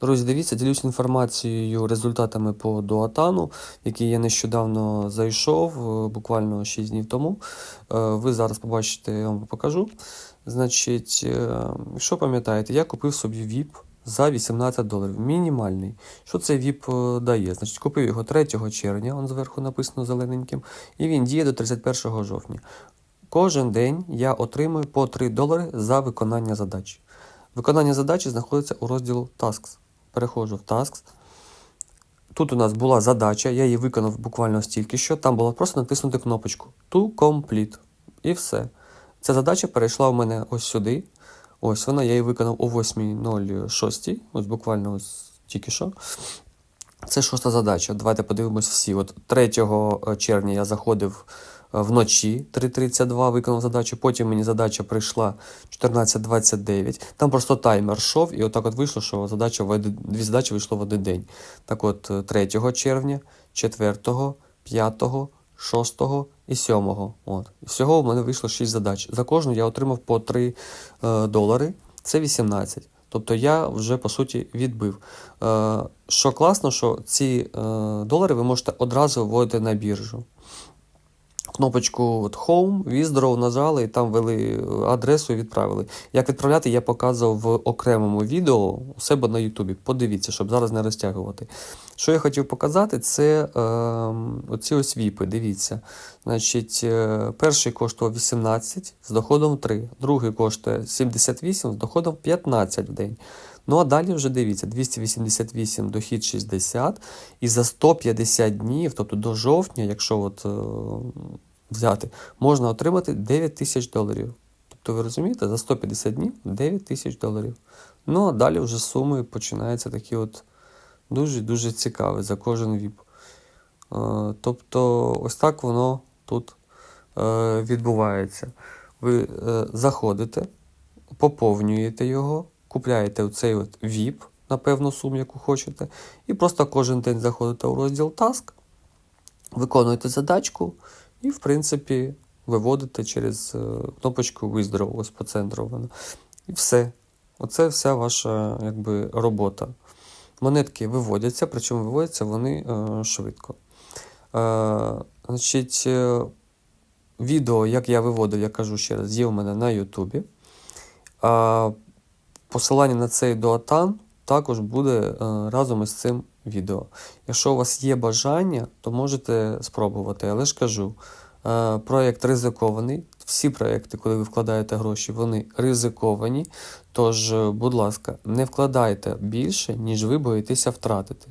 Друзі, дивіться, ділюсь інформацією, результатами по дуатану, який я нещодавно зайшов, е, буквально 6 днів тому. Е, Ви зараз побачите, я вам покажу. Значить, е, що пам'ятаєте, я купив собі VIP за 18 доларів. Мінімальний. Що цей VIP дає? Значить, купив його 3 червня, он зверху написано зелененьким, і він діє до 31 жовтня. Кожен день я отримую по 3 долари за виконання задач. Виконання задачі знаходиться у розділу Tasks. Переходжу в Tasks. Тут у нас була задача, я її виконав буквально стільки що. Там було просто натиснути кнопочку To Complete. І все. Ця задача перейшла у мене ось сюди. Ось вона, я її виконав о 8.06, ось буквально ось тільки що. Це шоста задача. Давайте подивимось всі. От 3 червня я заходив е, вночі 3.32, виконав задачу. Потім мені задача прийшла 14.29. Там просто таймер йшов, і отак от вийшло, що задача в дві задачі вийшло в один день. Так от, е, 3 червня, 4, 5, 6 і 7. От. Всього в мене вийшло 6 задач. За кожну я отримав по 3 е, долари. Це 18. Тобто я вже по суті відбив. Е, що класно, що ці е, долари ви можете одразу вводити на біржу. Кнопочку от Home, Withdraw нажали і там ввели е, адресу і відправили. Як відправляти, я показував в окремому відео у себе на Ютубі. Подивіться, щоб зараз не розтягувати. Що я хотів показати, це е, оці ось віпи. Дивіться. Значить, е, перший коштував 18 з доходом 3, другий коштує 78 з доходом 15 в день. Ну а далі вже дивіться, 288 дохід 60, і за 150 днів, тобто до жовтня, якщо от, е, взяти, можна отримати 9 тисяч доларів. Тобто ви розумієте, за 150 днів 9 тисяч доларів. Ну а далі вже суми починаються такі от дуже-дуже цікаві за кожен віп. Е, тобто, ось так воно тут е, відбувається. Ви е, заходите, поповнюєте його, купляєте оцей от VIP на певну суму, яку хочете, і просто кожен день заходите у розділ Task, виконуєте задачку і, в принципі, виводите через е, кнопочку Withdraw, ось по центру вона. І все. Оце вся ваша якби, робота. Монетки виводяться, причому виводяться вони е, швидко. Е, значить, е, відео, як я виводив, я кажу ще раз, є у мене на Ютубі. Посилання на цей дуатан також буде е, разом із цим відео. Якщо у вас є бажання, то можете спробувати. Але ж кажу, е, проєкт ризикований. Всі проєкти, коли ви вкладаєте гроші, вони ризиковані. Тож, будь ласка, не вкладайте більше, ніж ви боїтеся втратити.